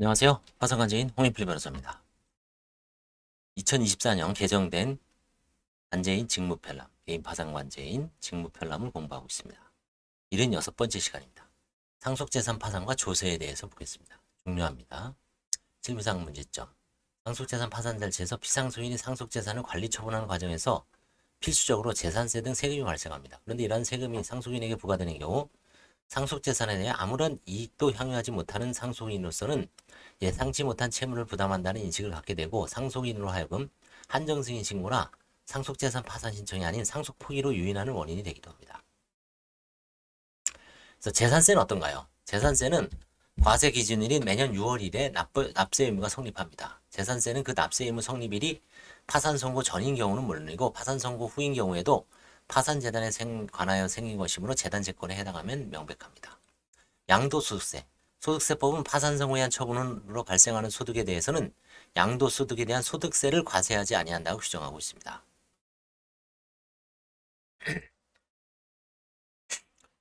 안녕하세요. 화성관제인 홍인필 변호사입니다. 2024년 개정된 관제인 직무편람, 개인 파산관제인 직무편람을 공부하고 있습니다. 76번째 시간입니다. 상속재산 파산과 조세에 대해서 보겠습니다. 중요합니다. 실무상 문제점. 상속재산 파산 절차에서 피상소인이 상속재산을 관리 처분하는 과정에서 필수적으로 재산세 등 세금이 발생합니다. 그런데 이러한 세금이 상속인에게 부과되는 경우 상속재산에 대해 아무런 이익도 향유하지 못하는 상속인으로서는 예상치 못한 채무를 부담한다는 인식을 갖게 되고 상속인으로 하여금 한정승인 신고나 상속재산 파산 신청이 아닌 상속 포기로 유인하는 원인이 되기도 합니다. 그래서 재산세는 어떤가요? 재산세는 과세 기준일인 매년 6월 1일에 납, 납세 의무가 성립합니다. 재산세는 그 납세 의무 성립일이 파산 선고 전인 경우는 물론이고 파산 선고 후인 경우에도 파산 재단에 생, 관하여 생긴 것이므로 재단 채권에 해당하면 명백합니다. 양도소득세 소득세법은 파산 선고에 의한 처분으로 발생하는 소득에 대해서는 양도소득에 대한 소득세를 과세하지 아니한다고 규정하고 있습니다.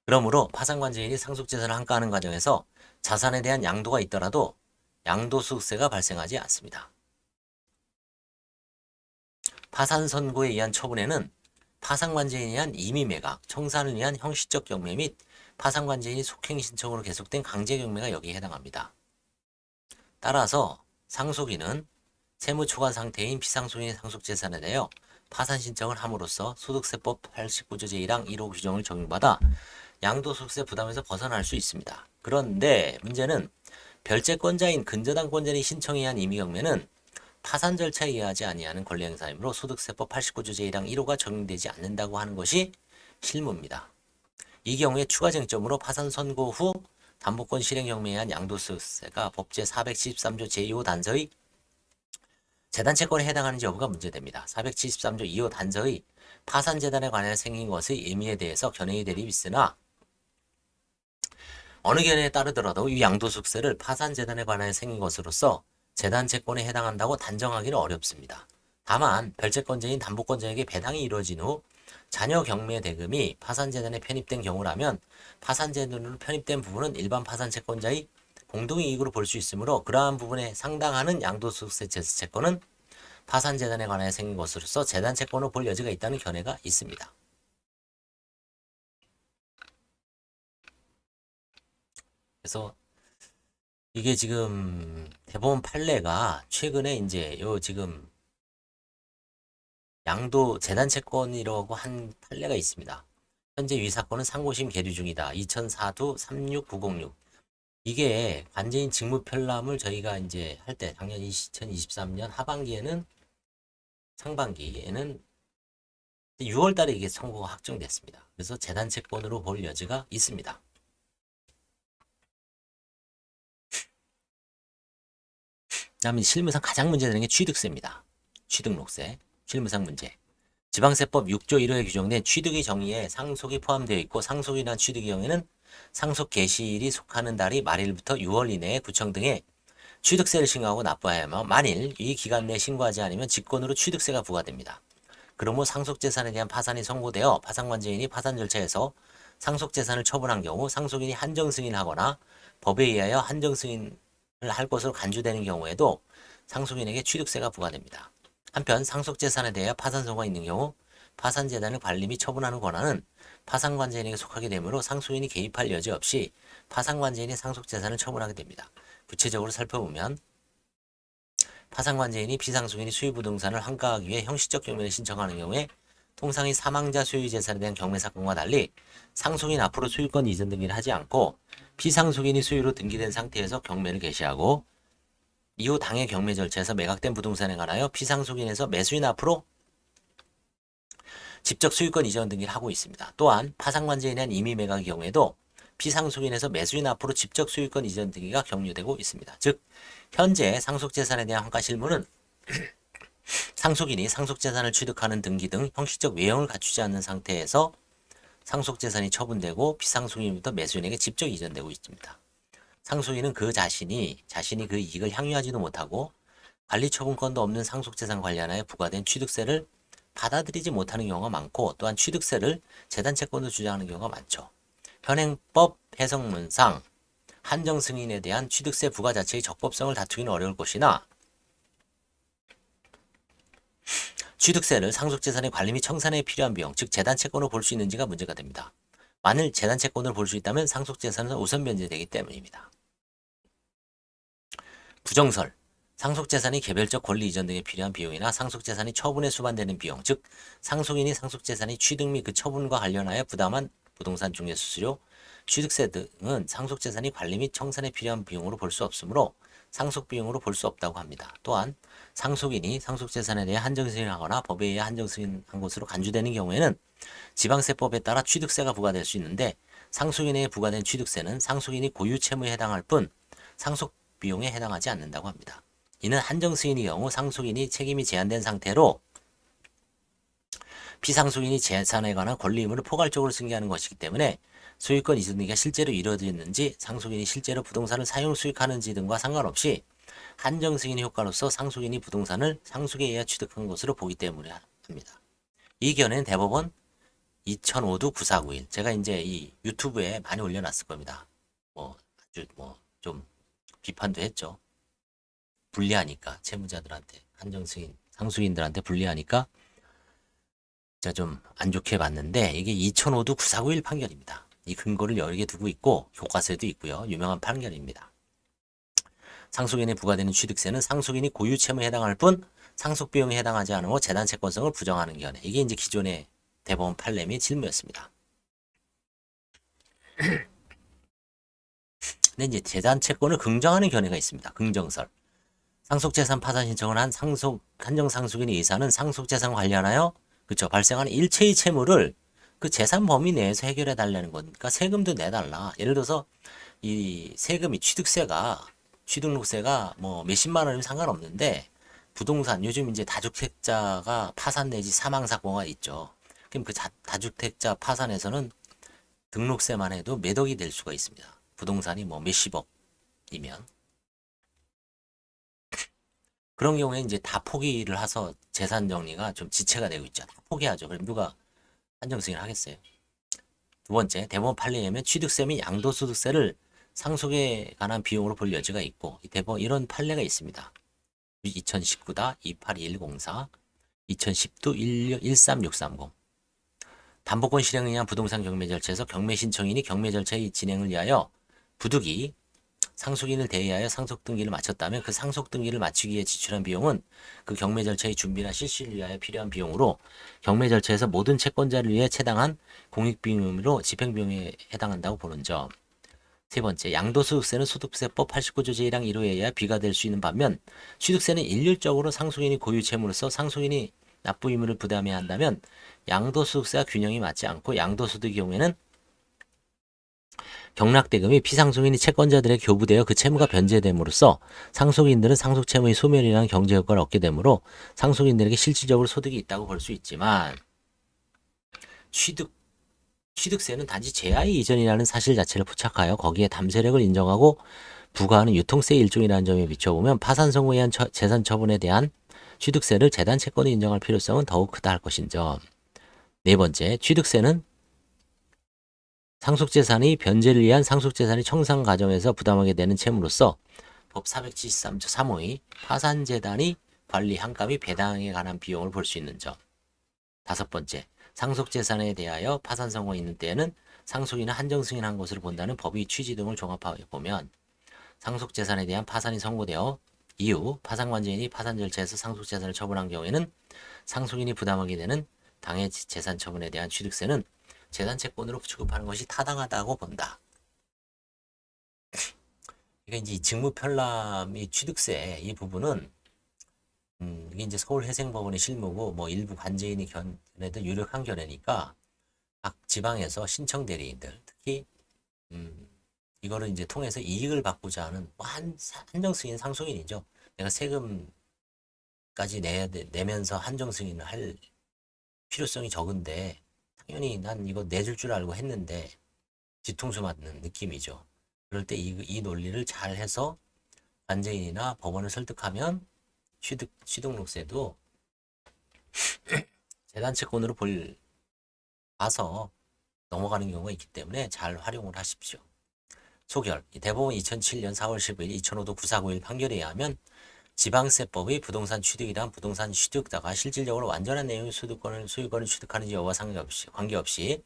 그러므로 파산관제인이 상속재산을 한가하는 과정에서 자산에 대한 양도가 있더라도 양도소득세가 발생하지 않습니다. 파산 선고에 의한 처분에는 파산관제인에 의한 임의매각, 청산을 위한 형식적 경매 및 파산관제인이 속행 신청으로 계속된 강제 경매가 여기에 해당합니다. 따라서 상속인은 세무 초과 상태인 비상속인의 상속 재산에 대하여 파산 신청을 함으로써 소득세법 89조 제1항 1호 규정을 적용받아 양도소득세 부담에서 벗어날 수 있습니다. 그런데 문제는 별채권자인 근저당권자의 신청에 의한 임의경매는 파산 절차에 의하지 아니하는 권리 행사이므로 소득세법 89조 제1항 1호가 적용되지 않는다고 하는 것이 실무입니다. 이 경우에 추가 쟁점으로 파산 선고 후 담보권 실행 경매에 의한 양도소득세가 법제 473조 제2호 단서의 재단 채권에 해당하는지 여부가 문제됩니다. 473조 2호 단서의 파산 재단에 관하여 생긴 것의 의미에 대해서 견해의 대립이 있으나 어느 견해에 따르더라도 이 양도소득세를 파산 재단에 관하여 생긴 것으로서 재단 채권에 해당한다고 단정하기는 어렵습니다. 다만 별채권자인 담보권자에게 배당이 이루어진 후 자녀 경매 대금이 파산재단에 편입된 경우라면 파산재단으로 편입된 부분은 일반 파산채권자의 공동이익으로 볼 수 있으므로 그러한 부분에 상당하는 양도소득세 채권은 파산재단에 관하여 생긴 것으로서 재단 채권으로 볼 여지가 있다는 견해가 있습니다. 그래서 이게 지금 대법원 판례가 최근에 이제 요 지금 양도 재단 채권이라고 한 판례가 있습니다. 현재 위 사건은 상고심 계류 중이다. 2004도 36906. 이게 관제인 직무 편람을 저희가 이제 할 때 작년 2023년 하반기에는 상반기에는 6월 달에 이게 선고가 확정됐습니다. 그래서 재단 채권으로 볼 여지가 있습니다. 그다음에 실무상 가장 문제되는 게 취득세입니다. 취득록세, 실무상 문제. 지방세법 6조 1호에 규정된 취득의 정의에 상속이 포함되어 있고 상속이나 취득의 경우에는 상속 개시일이 속하는 달이 말일부터 6월 이내에 구청 등에 취득세를 신고하고 납부하야만 만일 이 기간 내에 신고하지 않으면 직권으로 취득세가 부과됩니다. 그러므로 상속재산에 대한 파산이 선고되어 파산관제인이 파산 절차에서 상속재산을 처분한 경우 상속인이 한정승인하거나 법에 의하여 한정승인을 할 것으로 간주되는 경우에도 상속인에게 취득세가 부과됩니다. 한편 상속재산에 대하여 파산 선고가 있는 경우 파산재단을 관리 및 처분하는 권한은 파산관제인에게 속하게 되므로 상속인이 개입할 여지 없이 파산관제인이 상속재산을 처분하게 됩니다. 구체적으로 살펴보면 파산관제인이 비상속인이 수의부동산을 환가하기 위해 형식적 경매를 신청하는 경우에 통상의 사망자 소유 재산에 대한 경매 사건과 달리 상속인 앞으로 소유권 이전 등기를 하지 않고 비상속인이 소유로 등기된 상태에서 경매를 개시하고 이후 당해 경매 절차에서 매각된 부동산에 관하여 비상속인에서 매수인 앞으로 직접 소유권 이전 등기를 하고 있습니다. 또한 파산관제에 대한 임의 매각의 경우에도 비상속인에서 매수인 앞으로 직접 소유권 이전 등기가 격려되고 있습니다. 즉 현재 상속재산에 대한 환가 실무는 상속인이 상속재산을 취득하는 등기 등 형식적 외형을 갖추지 않는 상태에서 상속재산이 처분되고 비상속인부터 매수인에게 직접 이전되고 있습니다. 상속인은 그 자신이 자신이 그 이익을 향유하지도 못하고 관리 처분권도 없는 상속재산 관련하여 부과된 취득세를 받아들이지 못하는 경우가 많고 또한 취득세를 재단 채권으로 주장하는 경우가 많죠. 현행법 해석문상 한정 승인에 대한 취득세 부과 자체의 적법성을 다투기는 어려울 것이나 취득세를 상속재산의 관리 및 청산에 필요한 비용, 즉 재단 채권으로 볼수 있는지가 문제가 됩니다. 만일 재단 채권으로 볼수 있다면 상속재산은 우선 변제되기 때문입니다. 부정설 상속재산이 개별적 권리 이전 등에 필요한 비용이나 상속재산이 처분에 수반되는 비용, 즉 상속인이 상속재산이 취득 및 그 처분과 관련하여 부담한 부동산 중개 수수료, 취득세 등은 상속재산이 관리 및 청산에 필요한 비용으로 볼 수 없으므로 상속 비용으로 볼 수 없다고 합니다. 또한 상속인이 상속 재산에 대해 한정승인하거나 법에 의해 한정승인한 것으로 간주되는 경우에는 지방세법에 따라 취득세가 부과될 수 있는데 상속인에게 부과된 취득세는 상속인이 고유 채무에 해당할 뿐 상속 비용에 해당하지 않는다고 합니다. 이는 한정승인의 경우 상속인이 책임이 제한된 상태로 피상속인이 재산에 관한 권리 의무를 포괄적으로 승계하는 것이기 때문에 소유권 이전 등이 실제로 이루어졌는지 상속인이 실제로 부동산을 사용 수익하는지 등과 상관없이 한정 승인의 효과로서 상속인이 부동산을 상속에 의해 취득한 것으로 보기 때문에 합니다. 이 견해는 대법원 2005도 9491 제가 이제 이 유튜브에 많이 올려놨을 겁니다. 뭐 아주 뭐 좀 비판도 했죠. 불리하니까 채무자들한테 한정 승인 상속인들한테 불리하니까 제가 좀 안 좋게 봤는데 이게 2005도 9491 판결입니다. 이 근거를 여러 개 두고 있고 교과서에도 있고요. 유명한 판결입니다. 상속인에 부과되는 취득세는 상속인이 고유 채무에 해당할 뿐 상속 비용에 해당하지 않으므로 재단 채권성을 부정하는 견해. 이게 이제 기존의 대법원 판례 질무였습니다. 근데 이제 재단 채권을 긍정하는 견해가 있습니다. 긍정설. 상속재산 파산 신청을 한 상속 한정 상속인의 의사는 상속재산 관련하여 그쵸 발생하는 일체의 채무를 그 재산 범위 내에서 해결해 달라는 거니까 세금도 내달라. 예를 들어서 이 세금이 취득세가 취등록세가 뭐 몇십만 원이면 상관없는데 부동산 요즘 이제 다주택자가 파산 내지 사망 사고가 있죠. 그럼 그 자, 다주택자 파산에서는 등록세만 해도 몇 억이 될 수가 있습니다. 부동산이 뭐 몇십억이면 그런 경우에 이제 다 포기를 해서 재산 정리가 좀 지체가 되고 있죠. 다 포기하죠. 그럼 누가 한정승인을 하겠어요. 두 번째, 대법원 판례에 의하면 취득세 및 양도소득세를 상속에 관한 비용으로 볼 여지가 있고 대법원 이런 판례가 있습니다. 2019다 282104 2010도 13630 담보권 실행에 의한 부동산 경매 절차에서 경매 신청인이 경매 절차의 진행을 위하여 부득이 상속인을 대의하여 상속 등기를 마쳤다면 그 상속 등기를 마치기 위해 지출한 비용은 그 경매 절차의 준비나 실시를 위하여 필요한 비용으로 경매 절차에서 모든 채권자를 위해 채당한 공익 비용으로 집행 비용에 해당한다고 보는 점. 세 번째, 양도소득세는 소득세법 89조 제1항 1호에 의해 비과될 수 있는 반면 취득세는 일률적으로 상속인이 고유 채무로서 상속인이 납부 의무를 부담해야 한다면 양도소득세와 균형이 맞지 않고 양도소득의 경우에는 경락대금이 피상속인이 채권자들에게 교부되어 그 채무가 변제됨으로써 상속인들은 상속채무의 소멸이라는 경제효과를 얻게 되므로 상속인들에게 실질적으로 소득이 있다고 볼 수 있지만 취득 취득세는 단지 제하의 이전이라는 사실 자체를 포착하여 거기에 담세력을 인정하고 부과하는 유통세의 일종이라는 점에 비춰보면 파산 선고에 의한 처, 재산 처분에 대한 취득세를 재단 채권이 인정할 필요성은 더욱 크다 할 것인 점. 네 번째, 취득세는 상속재산이 변제를 위한 상속재산이 청산 과정에서 부담하게 되는 채무로서 법 473조 3호의 파산재단이 관리 한감이 배당에 관한 비용을 볼 수 있는 점. 다섯 번째, 상속재산에 대하여 파산 선고 있는 때에는 상속인은 한정승인한 것으로 본다는 법의 취지 등을 종합하여 보면 상속재산에 대한 파산이 선고되어 이후 파산관제인이 파산 절차에서 상속재산을 처분한 경우에는 상속인이 부담하게 되는 당해 재산 처분에 대한 취득세는 재산 채권으로 취급하는 것이 타당하다고 본다. 이게 이제 직무편람이 취득세 이 부분은 음, 이게 이제 서울회생법원의 실무고 뭐 일부 관제인이 견해도 유력한 견해니까 각 지방에서 신청 대리인들 특히 음, 이거를 이제 통해서 이익을 받고자 하는 뭐 한, 한정 승인 상속인이죠. 내가 세금까지 내야 돼, 내면서 한정 승인을 할 필요성이 적은데 당연히 난 이거 내줄 줄 알고 했는데 뒤통수 맞는 느낌이죠. 그럴 때 이 이 논리를 잘 해서 관제인이나 법원을 설득하면 취득, 취등록세도 재단채권으로 볼, 봐서 넘어가는 경우가 있기 때문에 잘 활용을 하십시오. 소결. 이 대법원 2007년 4월 15일 2005도 9491 판결에 의하면 지방세법의 부동산 취득이란 부동산 취득자가 실질적으로 완전한 내용의 소유권을 소유권을 취득하는지 여부와 상관없이 관계없이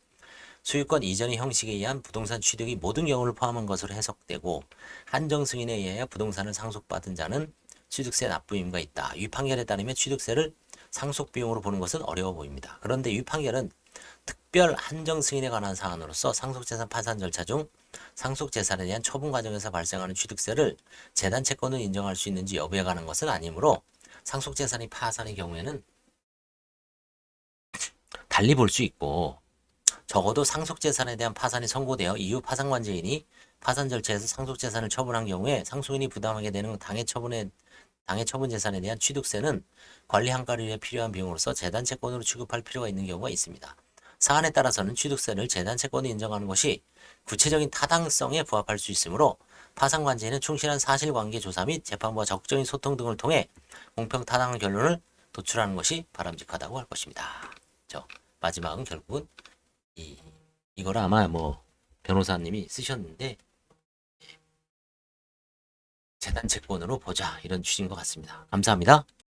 소유권 이전의 형식에 의한 부동산 취득이 모든 경우를 포함한 것으로 해석되고 한정 승인에 의하여 부동산을 상속받은 자는 취득세 납부 의무가 있다. 이 판결에 따르면 취득세를 상속 비용으로 보는 것은 어려워 보입니다. 그런데 이 판결은 특별 한정 승인에 관한 사안으로서 상속재산 파산 절차 중 상속재산에 대한 처분 과정에서 발생하는 취득세를 재단 채권을 인정할 수 있는지 여부에 관한 것은 아니므로 상속재산이 파산의 경우에는 달리 볼 수 있고 적어도 상속재산에 대한 파산이 선고되어 이후 파산관제인이 파산 절차에서 상속재산을 처분한 경우에 상속인이 부담하게 되는 당해 처분에 당해 처분 재산에 대한 취득세는 관리 한가를 위해 필요한 비용으로서 재단 채권으로 취급할 필요가 있는 경우가 있습니다. 사안에 따라서는 취득세를 재단 채권에 인정하는 것이 구체적인 타당성에 부합할 수 있으므로 파산관제인은 충실한 사실관계 조사 및 재판부와 적극적인 소통 등을 통해 공평 타당한 결론을 도출하는 것이 바람직하다고 할 것입니다. 저 마지막은 결국은 이 이걸 아마 뭐 변호사님이 쓰셨는데 재단 채권으로 보자 이런 취지인 것 같습니다. 감사합니다.